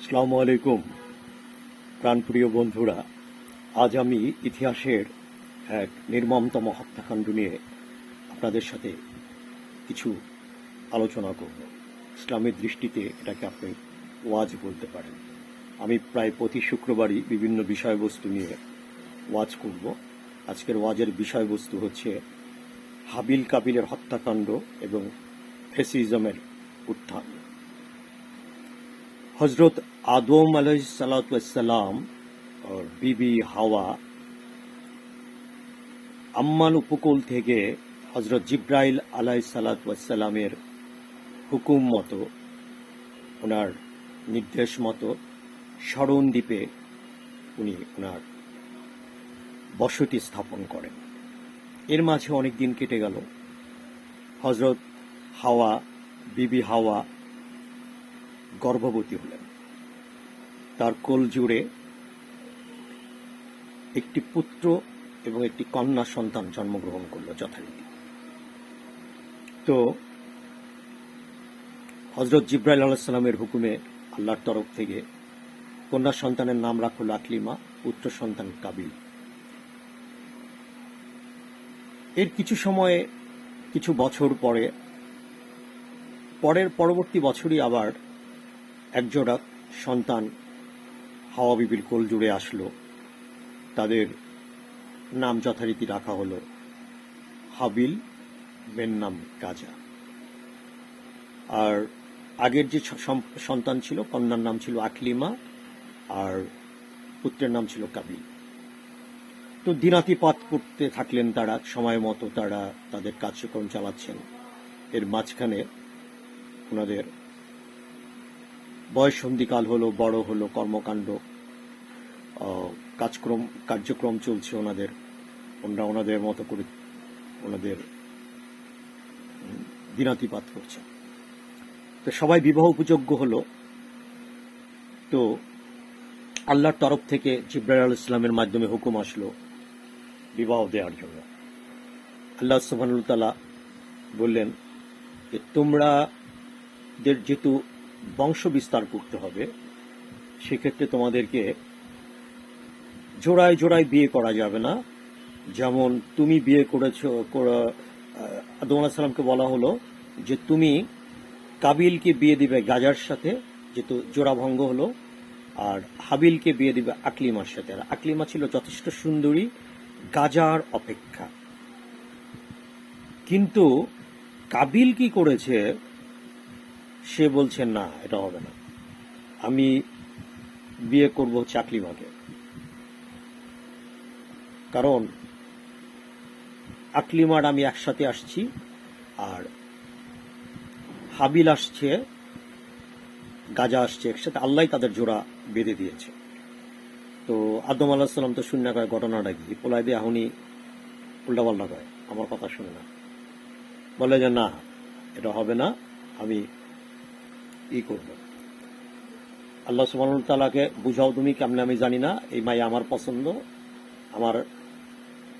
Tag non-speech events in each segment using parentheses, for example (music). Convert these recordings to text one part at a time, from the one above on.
আসসালামু আলাইকুম, প্রাণপ্রিয় বন্ধুরা। আজ আমি ইতিহাসের এক নির্মমতম হত্যাকাণ্ড নিয়ে আপনাদের সাথে কিছু আলোচনা করব। ইসলামের দৃষ্টিতে এটাকে আপনি ওয়াজ বলতে পারেন। আমি প্রায় প্রতি শুক্রবারই বিভিন্ন বিষয়বস্তু নিয়ে ওয়াজ করব। আজকের ওয়াজের বিষয়বস্তু হচ্ছে হাবিল কাবিলের হত্যাকাণ্ড এবং ফেসিজমের উত্থান। হজরত আদম আলাইসালাম और বিবি হাওয়া আম্মান উপকূল থেকে হজরত জিব্রাইল আলাই সালাতামের হুকুম মতো, ওনার নির্দেশ মতো স্মরণ দ্বীপে উনি ওনার বসতি স্থাপন করেন। এর মাঝে অনেক দিন কেটে গেল। হজরত হাওয়া, বিবি হাওয়া গর্ভবতী হলেন। তার কোল জুড়ে একটি পুত্র এবং একটি কন্যা সন্তান জন্মগ্রহণ করল যথারীতি। তো হজরত জিব্রাইল আলাহিসাল্লামের হুকুমে আল্লাহর তরফ থেকে কন্যা সন্তানের নাম রাখল আকলিমা, পুত্র সন্তান কাবিল। এর কিছু সময়ে, কিছু বছর পরে, পরের পরবর্তী বছরই আবার একজোড়া সন্তান হাওয়া বিবির কোল জুড়ে আসলো। তাদের নাম যথারীতি রাখা হলো হাবিল বেন নাম গাজা। আর আগের যে সন্তান ছিল, কন্যার নাম ছিল আকলিমা আর পুত্রের নাম ছিল কাবিল। তো দিনাতিপাত করতে থাকলেন তারা, সময় মতো তারা তাদের কার্যক্রম চালাচ্ছেন। এর মাঝখানে ওনাদের বয়সন্ধিকাল হলো, বড় হলো, কর্মকাণ্ড কাজক্রম, কার্যক্রম চলছে ওনাদের। ওনারা ওনাদের মতো করে ওনাদের দিনাতিপাত করছে। তো সবাই বিবাহ উপযোগ্য হলো। তো আল্লাহর তরফ থেকে জিব্রাইল আল ইসলামের মাধ্যমে হুকুম আসলো বিবাহ দেওয়ার জন্য। আল্লাহ তালা বললেন যে তোমরা যেহেতু বংশ বিস্তার করতে হবে, সেক্ষেত্রে তোমাদেরকে জোড়ায় জোড়ায় বিয়ে করা যাবে না। যেমন তুমি বিয়ে করেছ আদম আলাহ সালামকে বলা হলো যে তুমি কাবিলকে বিয়ে দিবে গাজার সাথে, যেহেতু জোড়া ভঙ্গ হলো, আর হাবিলকে বিয়ে দিবে আকলিমার সাথে। আর আকলিমা ছিল যথেষ্ট সুন্দরী, গাজার অপেক্ষা। কিন্তু কাবিল কি করেছে সে বলছে, না, এটা হবে না। আমি বিয়ে করব চাকলিমাকে কারণ আকলিমার আমি একসাথে আসছি আর হাবিল আসছে, গাজা আসছে একসাথে। আল্লাহ তাদের জোড়া বেঁধে দিয়েছে। তো আদম আল্লাহ সাল্লাম তো শূন্য কয় ঘটনাটা কি পোলাই দিয়ে এখনই উল্টাপাল্টা কয়। আমার কথা শুনে না। বলে যে, না, এটা হবে না। আমি ই করব। আল্লাহ সুবহান তালাকে বুঝাও তুমি কেমনে আমি জানি না। এই মায়া আমার পছন্দ। আমার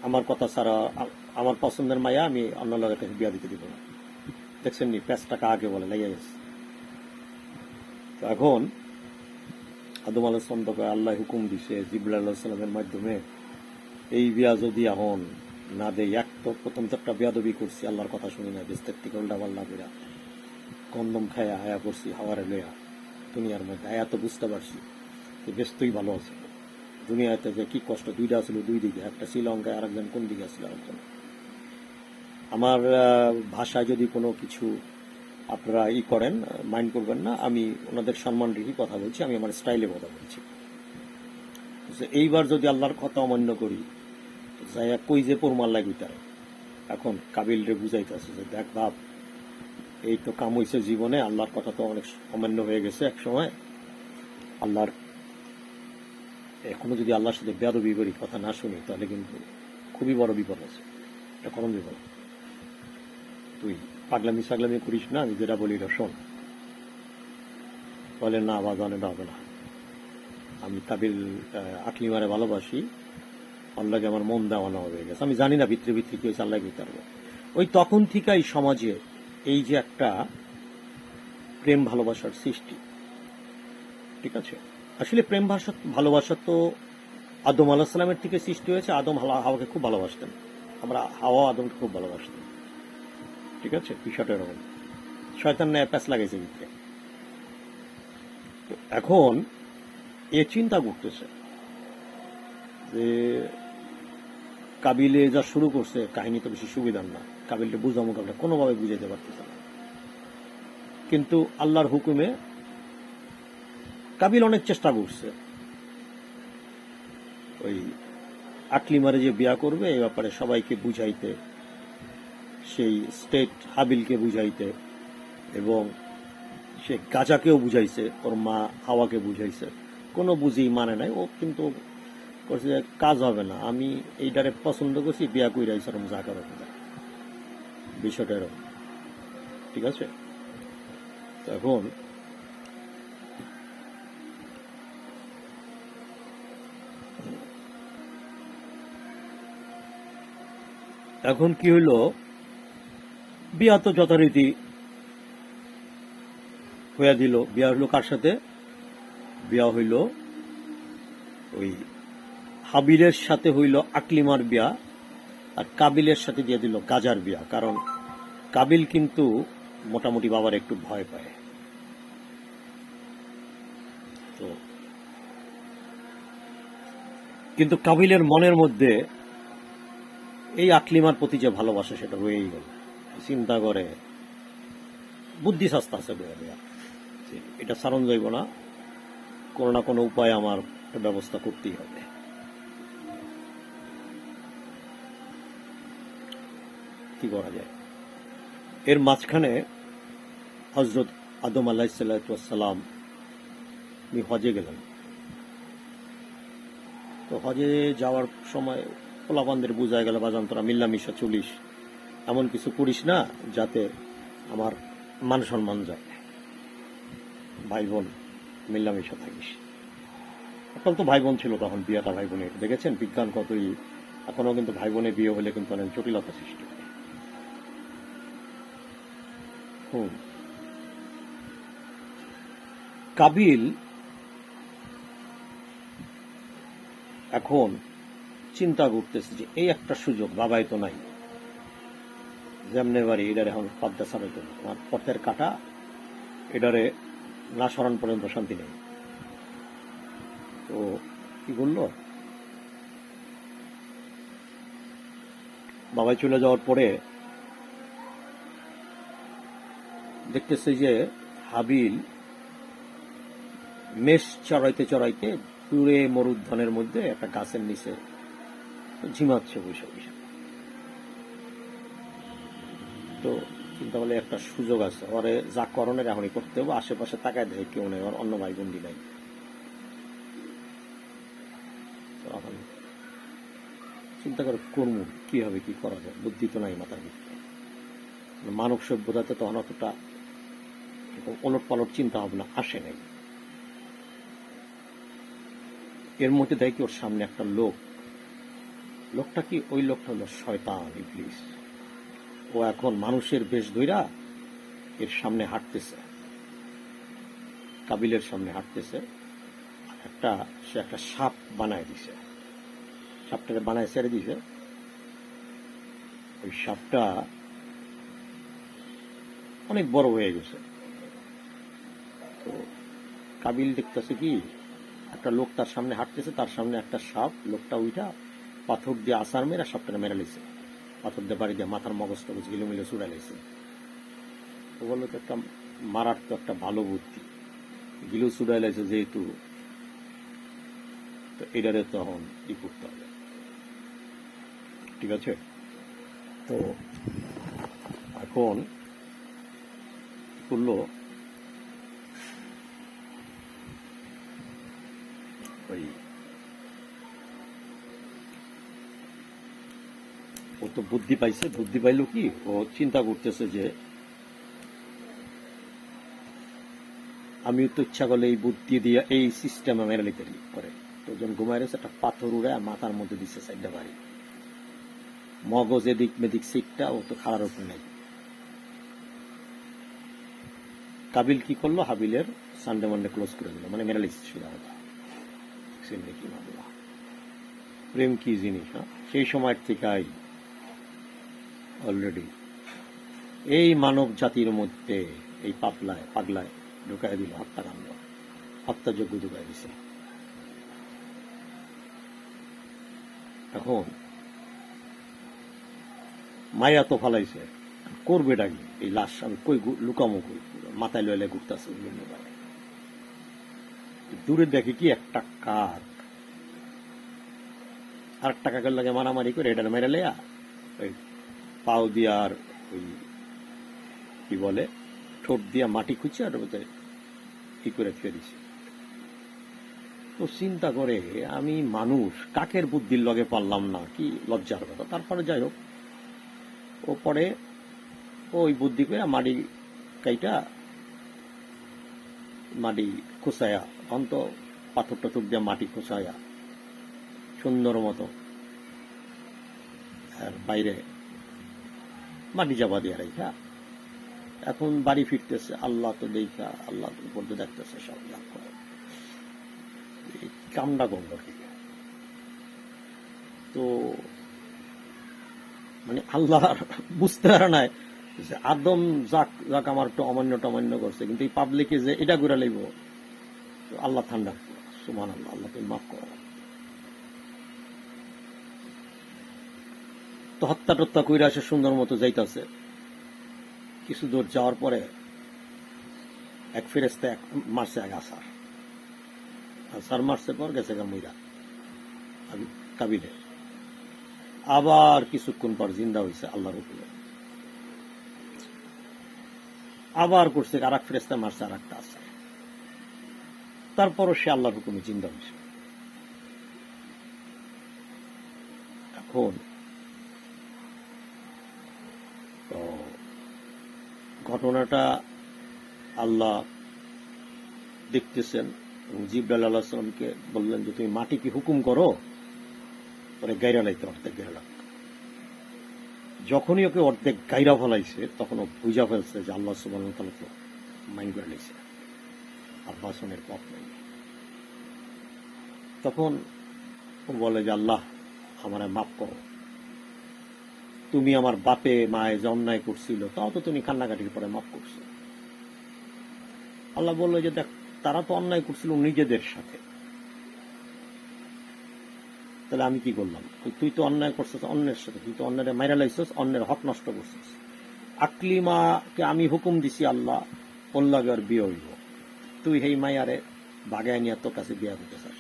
আমার কথা ছাড়া আমার পছন্দের মায়া আমি অন্য লোকের কাছে বিয়া দিতে দিব না। দেখছেন নি প্যাঁচ টাকা আগে বলে লেগে গেছে। তো এখন আদম আলাহ সালাম তো আল্লাহ হুকুম দিছে জিবুল আল্লাহ সাল্লামের মাধ্যমে এই বিয়া যদি এখন না দেয় এক তো প্রথম তো একটা বিয়াদবি করছি, আল্লাহর কথা শুনি না, বিস্তার থেকে উল্টা পাল্লা বেরা কন্দম খায়া আয়া করছি, হাওয়ারে লইয়া দুনিয়ার মধ্যে। আয়া তো বুঝতে পারছি যে ব্যস্তই ভালো আছে দুনিয়াতে যে কি কষ্ট, দুইটা ছিল, দুই দিকে একটা শ্রীলঙ্কায়, আরেকজন কোন দিকে আসছিল আরেকজন আমার ভাষায় যদি কোনো কিছু আপনারা ই করেন, মাইন্ড করবেন না, আমি ওনাদের সম্মান রেখে কথা বলছি, আমি আমার স্টাইলে কথা বলছি। এইবার যদি আল্লাহর কথা অমান্য করি, তো যাইয়া কই যে পরমার লাগি তার? এখন কাবিল রে বুঝাইতেছে যে দেখ বাপ এই তো কাম হয়েছে জীবনে আল্লাহর কথা তো অনেক অমান্য হয়ে গেছে এক সময়। আল্লাহর এখনও যদি আল্লাহর সাথে বেদ করি কথা না শুনি তাহলে কিন্তু খুবই বড় বিপদ আছে। এটা করম বিপদ। তুই পাগলামি সাগলামি করিস না আমি যেটা বলি শোন। বলে না বাজানে হবে না। আমি কাবিল আহ, আকলিমারে ভালোবাসি। আল্লাহকে আমার মন দেওয়ানো হয়ে গেছে। আমি জানি না ভিতরে ভিতরে কি হয়েছে আল্লাহ পারব ওই তখন থেকেই সমাজে এই যে একটা প্রেম ভালোবাসার সৃষ্টি। ঠিক আছে? আসলে প্রেম ভাষা ভালোবাসা তো আদম আলাহ থেকে সৃষ্টি হয়েছে। আদম হাওয়া- হাওয়াকে খুব ভালোবাসতেন। আমরা হাওয়া আদমকে খুব ভালোবাসতাম। ঠিক আছে? বিষয়টা এরকম। শয়তান ন্যায় প্যাস লাগাইছে ভিতরে তো এখন এ চিন্তা করতেছে যে কাবিলে যা শুরু করছে, কাহিনী তো বেশি সুবিধার না। কাবিলটা বুঝা মোকাবিলা কোনোভাবে বুঝাইতে পারতেছে না। কিন্তু আল্লাহর হুকুমে কাবিল অনেক চেষ্টা করছে। ওই আকলিমারে যে বিয়া করবে এই ব্যাপারে সবাইকে বুঝাইতে, সেই স্টেট হাবিলকে বুঝাইতে, এবং সে গাজাকেও বুঝাইছে, ওর মা হাওয়াকে বুঝাইছে। কোনো বুঝি মানে নাই, ও কিন্তু করছে কাজ হবে না, আমি এইটারে পছন্দ করছি, বিয়া কইরাই সরম যা বিষয়টা এরকম। ঠিক আছে? এখন এখন কি হইল? বিয়া তো যথারীতি হইয়া দিল। বিয়া হইল কার সাথে? বিয়া হইল ওই হাবিলের সাথে হইল আকলিমার বিয়া। আর কাবিলের সাথে দিয়ে দিল গাজার বিয়া, কারণ কাবিল কিন্তু মোটামুটি বাবার একটু ভয় পায়। তো কিন্তু কাবিলের মনের মধ্যে এই আকলিমার প্রতি যে ভালোবাসা, সেটা রয়েই গেল। চিন্তা করে, বুদ্ধি শাস্তা আছে এটা সারণ যাইব না, কোনো না কোনো উপায় আমার ব্যবস্থা করতেই হবে। কি করা যায়। এর মাঝখানে হজরত আদম আলাহিসাল্লাম উনি হজে গেলেন। তো হজে যাওয়ার সময় পোলাপানদের বোঝা গেল, বাজান, তোরা মিল্লামিশা চলিস। এমন কিছু করিস না যাতে আমার মান সম্মান যায়। ভাই বোন, মিল্লামিশা থাকিস। এখন তো ভাই বোন ছিল তখন, বিয়েটা ভাই বোনের। দেখেছেন বিজ্ঞান কতই, এখনও কিন্তু ভাই বোনের বিয়ে হলে কিন্তু অনেক জটিলতা সৃষ্টি হয় হুম কাবিল এখন চিন্তা করতেছে যে এই একটা সুযোগ বাবাই তো নাই। যেমনে বাড়ি এটার এখন পাদ্দা সারাই তো আমার পথের কাটা এটারে না সরান পর্যন্ত শান্তি নেই। তো কি বলল? বাবাই চলে যাওয়ার পরে দেখতেছে যে হাবিল মেষ চড়াইতে চড়াইতে দূরে মরুদ্যানের মধ্যে একটা গাছের নিচে ঝিমাচ্ছে বসে বসে। তো চিন্তা করলে একটা সুযোগ আছে। ওরে যা করণের এখনই করতে হবে, আশেপাশে তাকায় দেখে কেউ নেই, ওর অন্য ভাই বন্দি নাই। চিন্তা করে কর্ম কি হবে, কি করা যায়? বুদ্ধি তো নাই মাথার ভিতরে। মানব সভ্যতাতে তখন অতটা ওলট পালট চিন্তা ভাবনা আসে নাই। এর মধ্যে কি, ওর সামনে একটা লোক। লোকটা কি? ওই লোকটা হলো শয়তান, ইবলিস। ও এখন মানুষের বেশ ধইরা এর সামনে হাঁটতেছে। কাবিলের সামনে হাঁটতেছে। একটা, সে একটা সাপ বানায় দিছে। সাপটাকে বানায় ছেড়ে দিছে। ওই সাপটা অনেক বড় হয়ে গেছে। তো কাবিল দেখতেছে কি? একটা লোক তার সামনে হাঁটতেছে, তার সামনে একটা সাপ। লোকটা ওইটা পাথর দিয়ে আসার মেরা সাপটা মেরে লিছে পাথর দিয়ে বাড়ি দিয়ে মাথার মগজ টগজ গিলে মিলে চুড়া লেছে তো বলল, তো একটা মারার তো একটা ভালো বুদ্ধি। গিলো চুড়াই লাইছে যেহেতু, তো এটারে তখন ই করতে হবে। ঠিক আছে? তো এখন করল? ওই ও তো বুদ্ধি পাইছে, বুদ্ধি পাইলো কি? ও চিন্তা করতেছে যে আমি তো ইচ্ছা করলে এই বুদ্ধি দিয়ে এই সিস্টেমে মেরে নিতে করে তো যখন ঘুমায় রয়েছে, একটা পাথর উড়ে মাথার মধ্যে দিচ্ছে সাইডটা বাড়ি। মগজ এদিক মেদিক সিটটা, ও তো খাড়ার উপর নাই। কাবিল কি করল? হাবিলের সানডে মানডে ক্লোজ করে দিল। মানে মেরালিস সোজা কি মামলা প্রেম কি জিনিস হ্যাঁ? সেই সময়ের থেকেই অলরেডি এই মানব জাতির মধ্যে, এই পাপলায় পাগলায় ঢুকাই দিল হত্যাকাণ্ড। হত্যাযোগ্য ঢুকাই দিছে। এখন, মায়া তো ফালাইছে। করবে ডাকি এই লাশ আমি কই লুকামো কই? মাথায় লইলে ঘুরতেছে, বিভিন্ন দূরে দেখি কি একটা কাক? আর একটা কাকের লাগে মারামারি করে এটা মেরে লেয়া ওই পাও দিয়ে আর ওই কি বলে, ঠোঁট দিয়া মাটি খুঁজছে আর ওতে কি করে ফেরিছে তো চিন্তা করে, আমি মানুষ, কাকের বুদ্ধির লগে পারলাম না, কি লজ্জার কথা। তারপরে যাই হোক, ও পরে ওই বুদ্ধি করে মাটি কাইটা মাটি খুসায়া অন্ত পাথর টাথর দিয়ে মাটি খুসায়া সুন্দর মতো আর বাইরে মাটি চাপা দিয়ে রেখা এখন বাড়ি ফিরতেছে, আল্লাহ তো দেখা আল্লাহ তো উপর দিয়ে দেখতেছে সব লাভ করে। কামটা করল তো মানে আল্লাহ বুঝতে পারে নাই যে আদম যাক যাক আমার একটু অমান্য টমান্য করছে, কিন্তু এই পাবলিকে যে এটা করে লইব তো আল্লাহ ঠান্ডা। সুমান আল্লাহ আল্লাহ তুমি মাফ করো তো হত্যা টত্যা কইরা আসে সুন্দর মতো যাইতাছে। কিছু দূর যাওয়ার পরে এক ফেরেস্তে এক মারছে এক আসার। আসার মারছে পর গেছে গা মইরা কাবিলে। আবার কিছুক্ষণ পর জিন্দা হয়েছে আল্লাহর উপরে আবার করছে আর এক ফেরেস্তা মারছে আর একটা আসার। তারপরও সে আল্লাহর হুকুমে জিন্দা হয়েছে। এখন ঘটনাটা আল্লাহ দেখতেছেন এবং জিব্রাল আল্লাহ সালামকে বললেন যে, তুমি মাটিকে হুকুম করো? পরে গাইরা লাইতে অর্ধেক গাইরা লাগতো যখনই ওকে অর্ধেক গাইরা ফলাইছে তখন ও বুঝা ফেলছে যে আল্লাহ সুবাহ মাইন্ড করে নিয়েছে। আর বাসনের পথ নেই। তখন ও বলে যে, আল্লাহ, আমার মাফ করো। তুমি আমার বাপে মায়ে যে করছিল, তাও তো তুমি কান্নাকাটির পরে মাফ করছ। আল্লাহ বলল যে, দেখ, তারা তো অন্যায় করছিল নিজেদের সাথে। তাহলে আমি কি করলাম? তুই- তো অন্যায় করছিস অন্যের সাথে, তুই তো অন্যের মাইরা লাইছিস, অন্যের হক নষ্ট করছিস। আকলিমাকে আমি হুকুম দিছি, আল্লাহ ওল্লাগে আর বিয়ে হইব। তুই হেই মায়ারে বাগায় নিয়ে তোর কাছে বিয়া করতে চাস।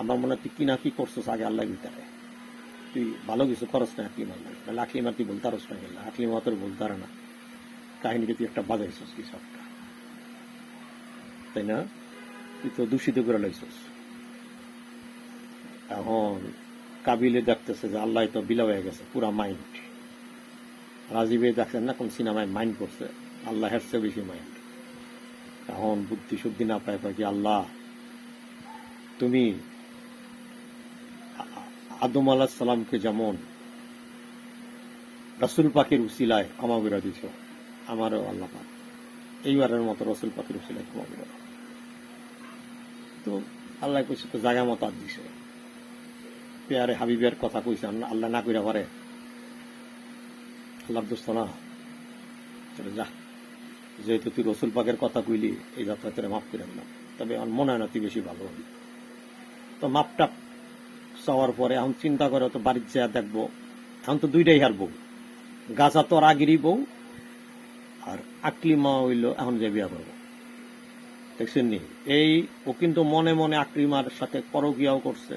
আমার মনে তুই কি না কি করছিস আগে আল্লাহ ভিতরে? তুই ভালো কিছু করস না আকলিমার লাগে তাহলে আকলিমা তুই বলতে পারস না গেলে আকলিমা তোর বলতে পারে না। কাহিনীকে তুই একটা বাজাইছিস কি সবটা? তাই না? তুই তো দূষিত করে লাইছিস। এখন কাবিলে দেখতেছে যে আল্লাহ তো বিলা হয়ে গেছে, পুরা মাইন্ড। রাজীবে দেখছেন না কোন সিনেমায় মাইন্ড করছে? আল্লাহ হেরছে বেশি মাইন্ড। এখন বুদ্ধি শুদ্ধি না পায় কি, আল্লাহ, তুমি আদম আলাহ সালামকে যেমন রসুল পাখির উসিলায় ক্ষমা করে দিছ আমারও আল্লাহ পাক এইবারের মতো রসুল পাখির উসিলায় ক্ষমা করে তো আল্লাহ কইছে, তো জায়গা মতো আর দিছে। পেয়ারে হাবিবের কথা কইছে, আল্লাহ- না কইরা পারে? আল্লাহ দোস্ত না যা। যেহেতু তুই রসুল পাকের কথা কইলি, এই যাত্রা তোরে মাফ করে দিলাম। তবে আমার মনে হয় না তুই বেশি ভালো হবি। তো মাপটা চাওয়ার পরে এখন চিন্তা করে তো বাড়ির যা দেখব। এখন তো দুইটাই হার বউ গাছা তোর আগেরই বউ, আর আকলি মা হইল এখন যে বিয়া করব। দেখছেন নি? এই ও কিন্তু মনে মনে আকলিমার সাথে পরকিয়াও করছে।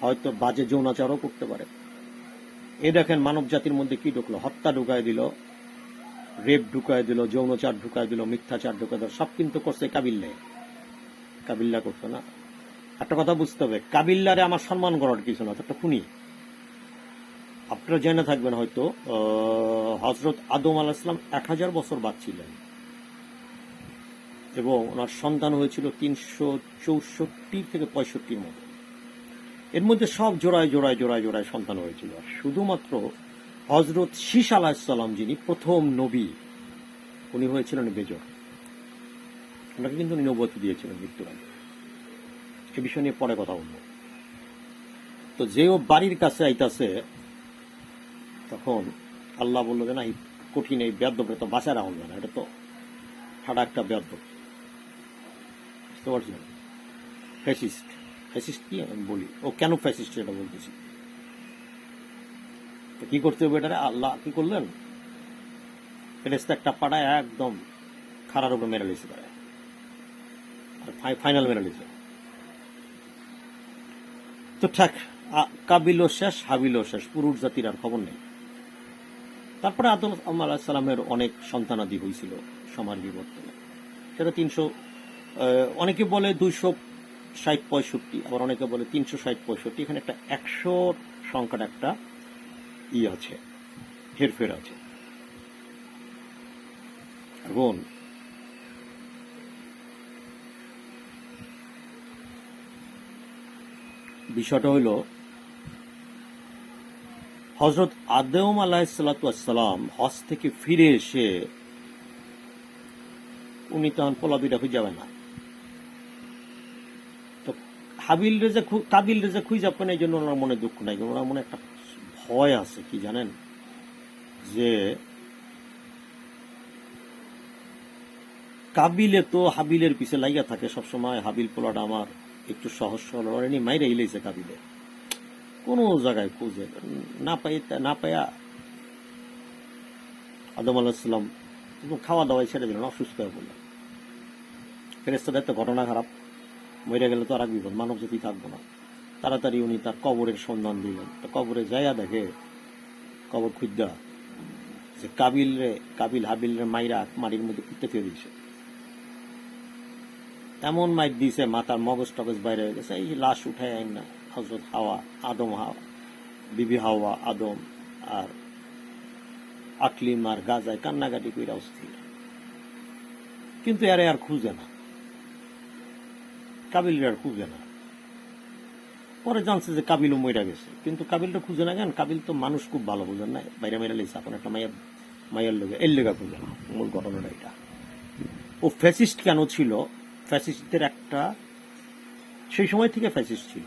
হয়তো বাজে যৌনাচারও করতে পারে। এই দেখেন মানব জাতির মধ্যে কি ঢুকলো? হত্যা ঢুকায় দিল। রেপ ঢুকায় দিল, যৌনচার ঢুকায় দিল, মিথ্যাচার ঢুকায় দিল, সব কিন্তু করছে কাবিল্লে। কাবিল্লা করতো না। একটা কথা বুঝতে হবে, কাবিল্লারে আমার সম্মান করার কিছু না, একটা খুনি। আপনারা জেনে থাকবেন হয়তো হজরত আদম আলাহ ইসলাম এক হাজার বছর বাঁচছিলেন এবং ওনার সন্তান হয়েছিল তিনশো চৌষট্টি থেকে পঁয়ষট্টির মতো এর মধ্যে সব জোড়ায় জোড়ায় জোড়ায় জোড়ায় সন্তান হয়েছিল। শুধুমাত্র হজরত শীষ আলাহিসাল্লাম যিনি প্রথম নবী, উনি হয়েছিলেন বেজর। ওনাকে কিন্তু নিনবতী দিয়েছিলেন মৃত্যুর আগে এ বিষয় নিয়ে পরে কথা বলব। তো যে ও বাড়ির কাছে আইতাছে, তখন আল্লাহ বলল যে, না, এই কঠিন এই বেদ্যপে তো বাঁচারা হবে না, এটা তো ঠাডা একটা বেদ্য বুঝতে পারছেন? ফ্যাসিস্ট। ফ্যাসিস্ট কি আমি বলি? ও কেন ফ্যাসিস্ট এটা বলতেছি? কি করতে হবে এটা আল্লাহ কি করলেন? একটা পাড়ায় একদম খারার উপরে মেরে লিছে তারা। আর ফাইনাল মেরে লিছে তো ঠাক কাবিলও শেষ, হাবিলও শেষ, পুরুষ জাতির আর খবর নেই। তারপরে আদম আল্লাহ সালামের অনেক সন্তানাদি হয়েছিল সমাজ বিবর্তনে। সেটা তিনশো অনেকে বলে দুইশো ষাট পঁয়ষট্টি, আবার অনেকে বলে তিনশো ষাট পঁয়ষট্টি। এখানে একটা একশো সংখ্যার একটা ই আছে, হেরফের আছে। এবং বিষয়টা হইল হজরত আদেম আলাহিসাল্লাম হজ থেকে ফিরে এসে উনি তখন পোলাবিটা খুঁজে যাবে না। তো হাবিল রেজা কাবিল রেজা খুঁজে পান, এই জন্য ওনার মনে দুঃখ নাই ওনার মনে একটা ভয় আছে কি জানেন যে কাবিলে তো হাবিলের পিছে লাগিয়া থাকে সবসময়, হাবিল পোলাটা আমার একটু সহজ সরল অনেক মাইরে হিলেছে কাবিলে। কোন জায়গায় খুঁজে না পাই না পাইয়া আদম আলাহিসাল্লাম খাওয়া দাওয়াই ছেড়ে দিলেন, অসুস্থ হয়ে পড়লেন। ফেরেস্তাদের তো ঘটনা খারাপ। মরে গেলে তো আর এক বিপদ মানব জাতি থাকব না। তাড়াতাড়ি উনি তার কবরের সন্ধান দিলেন। তো কবরে যাইয়া দেখে, কবর খুঁজা যে কাবিল রে, কাবিল হাবিল রে মাইরা মাটির মধ্যে কুত্তে ফিরে দিয়েছে এমন মাইক দিছে, মাথার মগজ টগজ বাইরে হয়ে গেছে। এই লাশ উঠায় আইন না হজরত হাওয়া, আদম হাওয়া, বিবি হাওয়া, আদম আর আকলিম আর গাজায় কান্নাকাটি কইরা অস্থির। কিন্তু এরে আর খুঁজে না। কাবিল আর খুঁজে না। পরে জানছে যে কাবিলও মইরা গেছে। কিন্তু কাবিলটা খুঁজে না কেন? কাবিল তো মানুষ খুব ভালো বুঝেন না। বাইরে মেরে লেগেছে এখন একটা মাইয়া মাইয়ার লেগে, এর লেগা খুঁজে না। মূল ঘটনাটা এটা। ও ফ্যাসিস্ট কেন ছিল? ফ্যাসিস্টদের একটা সেই সময় থেকে ফ্যাসিস্ট ছিল।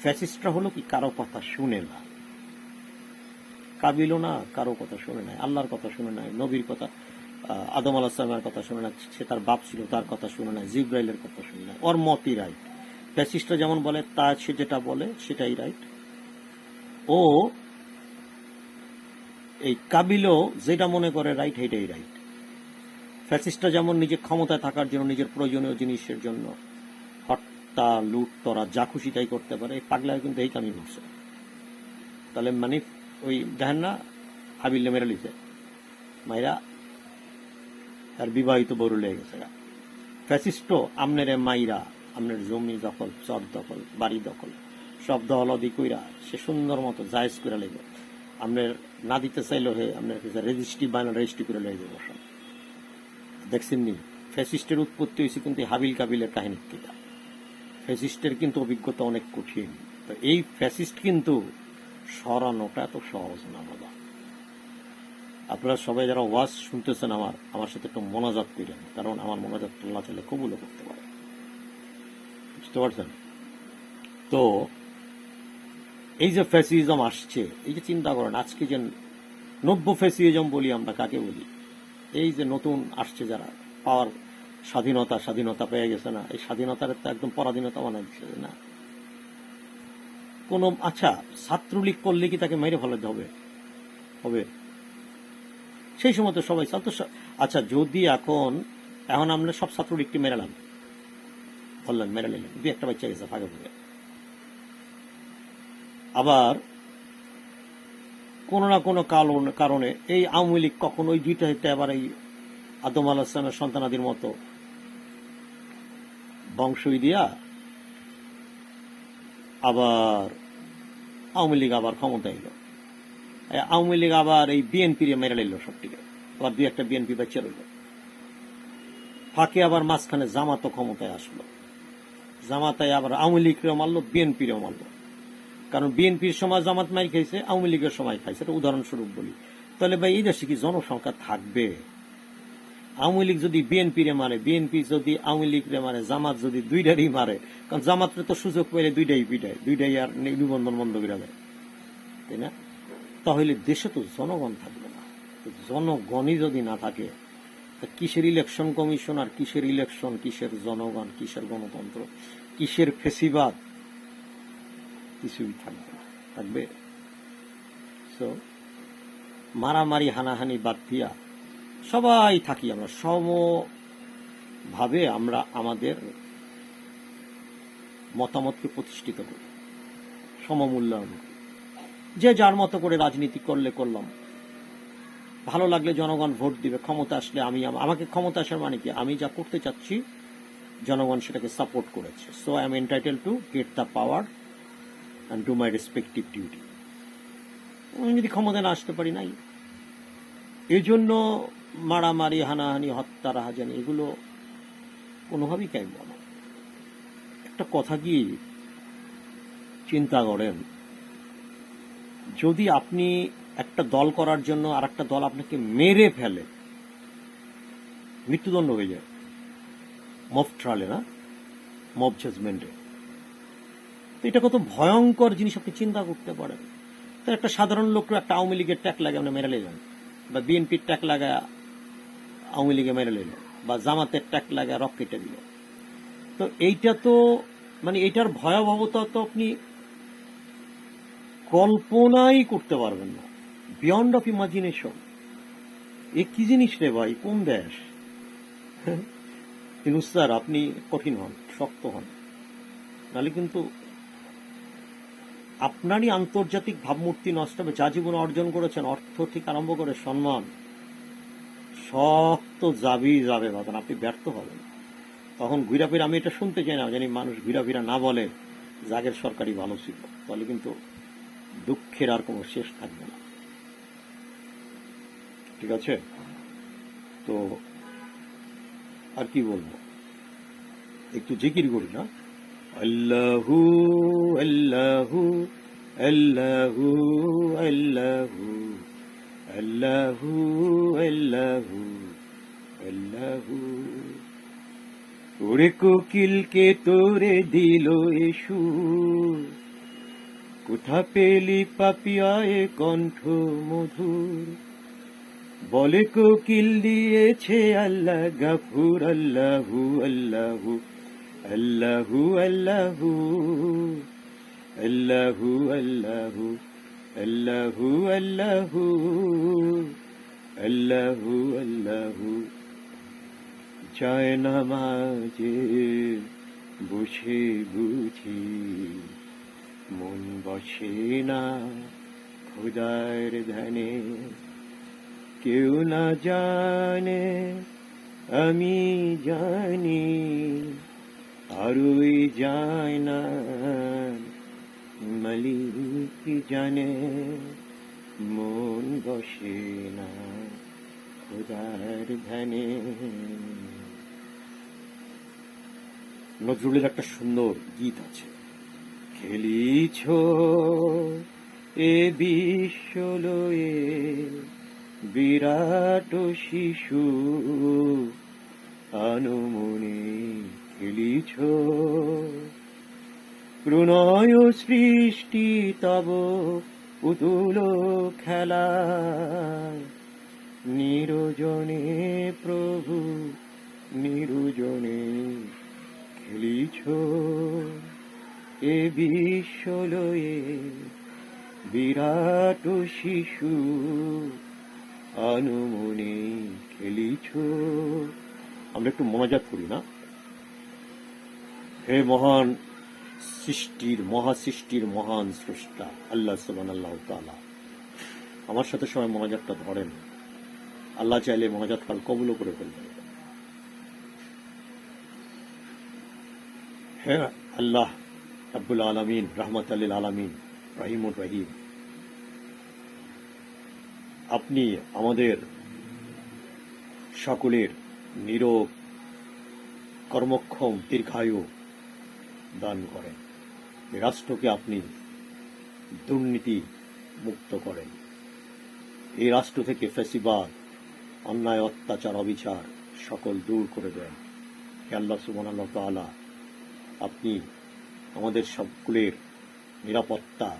ফ্যাসিস্টরা হলো কি, কারও কথা শুনে না। কাবিলও না, কারও কথা শুনে নাই আল্লাহর কথা শুনে নাই নবীর কথা আদম আলাহামের কথা শুনে না। সে তার বাপ ছিল, তার কথা শুনে নাই জিব্রাইলের কথা শুনে নাই ওর মতই রাইট। ফ্যাসিস্টরা যেমন বলে, তা সে যেটা বলে, সেটাই রাইট ও, এই কাবিলও যেটা মনে করে রাইট সেটাই রাইট ফ্যাসিস্টরা যেমন নিজে ক্ষমতায় থাকার জন্য, নিজের প্রয়োজনীয় জিনিসের জন্য হত্যা লুট, তরা যা খুশি তাই করতে পারে, এই পাগলা কিন্তু এই কামি করছে তাহলে মানে ওই দেখেন না, হাবিল মেরে লিছে মাইরা তার বিবাহিত বড় লেগে গেছে ফ্যাসিস্ট আমনের মাইরা আমনের জমি দখল চর দখল, বাড়ি দখল, সব দহলদি কইরা সে সুন্দর মতো জায়েজ করে লেগে আপনার না দিতে চাইলো হে, আপনার রেজিস্ট্রি বানান রেজিস্ট্রি করে লেগে বসা দেখছেন নি? ফ্যাসিস্টের উৎপত্তি হয়েছে কিন্তু হাবিল কাবিলের কাহিনী থেকে ফ্যাসিস্টের কিন্তু অভিজ্ঞতা অনেক কঠিন। তো এই ফ্যাসিস্ট কিন্তু সরানোটা এত সহজ না, বাবা। আপনারা সবাই যারা ওয়াজ শুনতেছেন আমার আমার সাথে একটু মনাজাত করেন, কারণ আমার মনাজাত আল্লাহ চাইলে করতে পারে। বুঝতে পারছেন? তো, এই যে ফ্যাসিজম আসছে, এই যে চিন্তা করেন, আজকে যে নব্য ফ্যাসিজম বলি আমরা, কাকে বলি? এই যে নতুন আসছে যারা, পাওয়ার স্বাধীনতা স্বাধীনতা পেয়ে গেছে না, এই স্বাধীনতার তো একদম পরাধীনতা বানাই দিচ্ছে না? কোন আচ্ছা ছাত্রলীগ করলে কি তাকে মেরে ফেলাতে হবে? হবে। সেই সময় তো সবাই ছাত্র আচ্ছা যদি এখন এখন আমরা সব ছাত্রলীগকে মেরালাম বললেন মেরে নিলেন দু একটা বাচ্চা গেছে ভাগে ভাগে আবার কোনো না কোনো কারণ এই আওয়ামী লীগ কখন ওই দুইটা হইতে আবার এই আদম আলাহামের সন্তানাদির মতো বংশই দিয়া আবার আওয়ামী লীগ আবার ক্ষমতা এলো। আওয়ামী লীগ আবার এই বিএনপি মেরে নিল সবটিকে। আবার দুই একটা বিএনপি বাচ্চা রইল। ফাঁকে আবার মাঝখানে জামাতো ক্ষমতায় আসলো। জামাতায় আবার আওয়ামী লীগরেও মারলো, বিএনপিরও মারলো। কারণ বিএনপির সময় জামাত মাই খাইছে, আওয়ামী লীগের সময় খাইছে। এটা উদাহরণস্বরূপ বলি। তাহলে ভাই, এই দেশে কি জনসংখ্যা থাকবে? আওয়ামী লীগ যদি বিএনপি রে মারে, বিএনপি যদি আওয়ামী লীগ রে মারে, জামাত যদি দুইটারই মারে, কারণ জামাতরে তো সুযোগ পেলে দুইটাই পিটায়, দুইটাই আর নিবন্ধন বন্ধ করে দেয়। তাই না? তাহলে দেশে তো জনগণ থাকবে না। জনগণই যদি না থাকে কিসের ইলেকশন কমিশন আর কিসের ইলেকশন কিসের জনগণ কিসের গণতন্ত্র কিসের ফেসিবাদ? কিছুই থাকবে থাকবে। So, মারামারি হানাহানি বাদ দিয়া সবাই থাকি আমরা। সমভাবে আমরা আমাদের মতামতকে প্রতিষ্ঠিত করি সমমূল্যায়ন যে যার মতো করে রাজনীতি করলে করলাম ভালো লাগলে জনগণ ভোট দিবে, ক্ষমতা আসলে আমি আমাকে ক্ষমতা আসার মানে কি? আমি যা করতে চাচ্ছি, জনগণ সেটাকে সাপোর্ট করেছে। So I am entitle to get the power and do my respective duty আমি যদি ক্ষমতা না আসতে পারি নাই এই জন্য মারামারি, হানাহানি হত্যা রাহাজানি এগুলো কোনোভাবেই কাম্য না। একটা কথা কি চিন্তা করেন? যদি আপনি একটা দল করার জন্য আর একটা দল আপনাকে মেরে ফেলে। মৃত্যুদণ্ড হয়ে যায়। মব ট্রালে না? মব জাজমেন্টে। তো এটা কত ভয়ঙ্কর জিনিস, আপনি চিন্তা করতে পারেন। তো একটা সাধারণ লোক একটা আওয়ামী লীগের ট্যাক লাগে আপনি মেরে লেলেন বা বিএনপির ট্যাক লাগা আওয়ামী লীগে মেরে লেলেন বা জামাতের ট্যাক লাগা রক কেটে দিল। তো এইটা তো মানে এটার ভয়াবহতা তো আপনি কল্পনাই করতে পারবেন না। বিয়ন্ড অফ ইমাজিনেশন এ কি জিনিস রে ভাই? কোন দেশ? (laughs) কিন্তু স্যার, আপনি কঠিন হন, শক্ত হন। নাহলে কিন্তু আপনারই আন্তর্জাতিক ভাবমূর্তি নষ্ট হবে। যা জীবনে অর্জন করেছেন, অর্থ থেকে আরম্ভ করে সম্মান। সব তো যাবেই যাবে বাদান, আপনি ব্যর্থ হবেন। তখন ঘুরাফিরা আমি এটা শুনতে চাই না, জানি মানুষ ঘুরাফিরা না বলে জাগের সরকারি ভালো ছিল। তাহলে কিন্তু দুঃখের আর কোনো শেষ থাকবে না। ঠিক আছে? তো আর কি বলব? একটু জিকির করি না? আল্লাহু আল্লাহু আল্লাহু আল্লাহু আল্লাহু আল্লাহু আল্লাহু। ওরে কোকিলকে তোরে দিল এসু কোথা পেলি পাপিয়ায় কণ্ঠ মধুর? বলে কোকিল দিয়েছে আল্লাহ, গাফুর আল্লাহু আল্লাহু আল্লাহু আল্লাহু আল্লাহু আল্লাহু আল্লাহু আল্লাহু আল্লাহু আল্লাহু। চায় নামাজে, বসে বুঝি, মন বসে না খোদার ধ্যানে। কেউ না জানে, আমি জানি আরোই যায় না, মালিক জানে, মন বসে না খোদার ধ্যানে। নজরুলের একটা সুন্দর গীত আছে, খেলিছ এ বিশ্ব লয়ে বিরাট শিশু, আনুমনে খেলিছ। প্রণয় সৃষ্টি তব পুতুল খেলা নিরজনে প্রভু, নিরজনে খেলিছ। এ বিশ্বলয়ে বিরাট শিশু আনুমনে খেলিছ। আমরা একটু মনাজাত করি, না? হে মহান সৃষ্টির, মহাসৃষ্টির মহান স্রষ্টা, আল্লাহ সুবান আল্লাহ তালা আমার সাথে সবাই মনাজাতটা ধরেন। আল্লাহ চাইলে মনাজাত কাল কবুলও করে ফেলবেন। হ্যাঁ আল্লাহ আব্বুল আলমিন রহমত আল্লিল আলমিন, রাহিমুর রহিম। আপনি আমাদের সকলের নীরব কর্মক্ষম দীর্ঘায়ু দান করেন। রাষ্ট্রকে আপনি দুর্নীতি মুক্ত করেন। এই রাষ্ট্র থেকে ফেসিবাদ অন্যায়, অত্যাচার, অবিচার সকল দূর করে দেন। হে আল্লাহ সুবহান আল্লাহ আপনি আমাদের সকলের নিরাপত্তা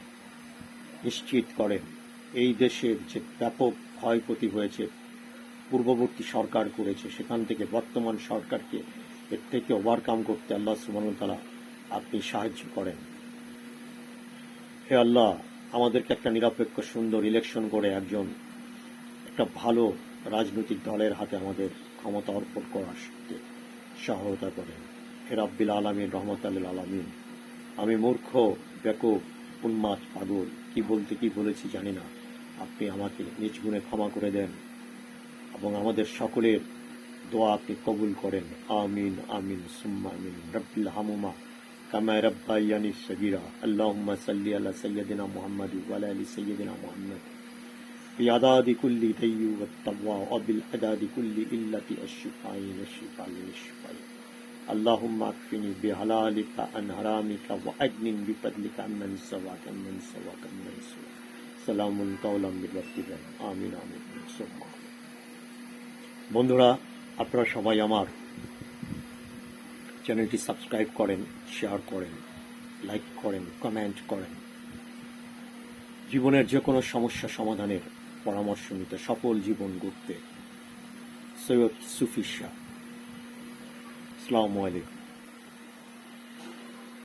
নিশ্চিত করেন। এই দেশের যে ব্যাপক ক্ষয়ক্ষতি হয়েছে, পূর্ববর্তী সরকার করেছে, সেখান থেকে বর্তমান সরকারকে এর থেকে ওভারকাম করতে আল্লাহ ওয়া আপনি সাহায্য করেন। হে আল্লাহ, আমাদেরকে একটা নিরপেক্ষ, সুন্দর ইলেকশন করে একজন, একটা ভালো রাজনৈতিক দলের হাতে আমাদের ক্ষমতা অর্পণ করার সাথে সহায়তা করেন। হে রাব্বিল আলামিন, রহমত আল্লাহ আলামিন। আমি মূর্খ, বেকুব উন্মাদ পাগল, কি বলতে কি বলেছি জানি না। আপনি আমাকে নিজ গুণে ক্ষমা করে দেন এবং আমাদের সকলের দোয়া আপনি কবুল করেন আমিন আমিন সুম্মা আমিন রব্বিল হামুমা কামা রব্বাইয়ানি সগীরা আল্লাহুম্মা সাল্লি আলা সাইয়্যিদিনা মুহাম্মাদ ওয়া আলা আলি সাইয়্যিদিনা মুহাম্মাদ بعداد كل دي والتوى وبالعداد كل إلة الشفاء الشفاء الشفاء اللهم اكفني بحلالك عن حرامك واجنن بفضلك عمن سواك من سواك من سواك সালামুন কাউলাম মিল্লাতিবেন আমিন আমিন বন্ধুরা, আপনারা সবাই আমার চ্যানেলটি সাবস্ক্রাইব করেন, শেয়ার করেন, লাইক করেন, কমেন্ট করেন। জীবনের যে কোনো সমস্যা সমাধানের পরামর্শ নিতে সফল জীবন গড়তে সৈয়দ সুফিশা আসসালামু আলাইকুম।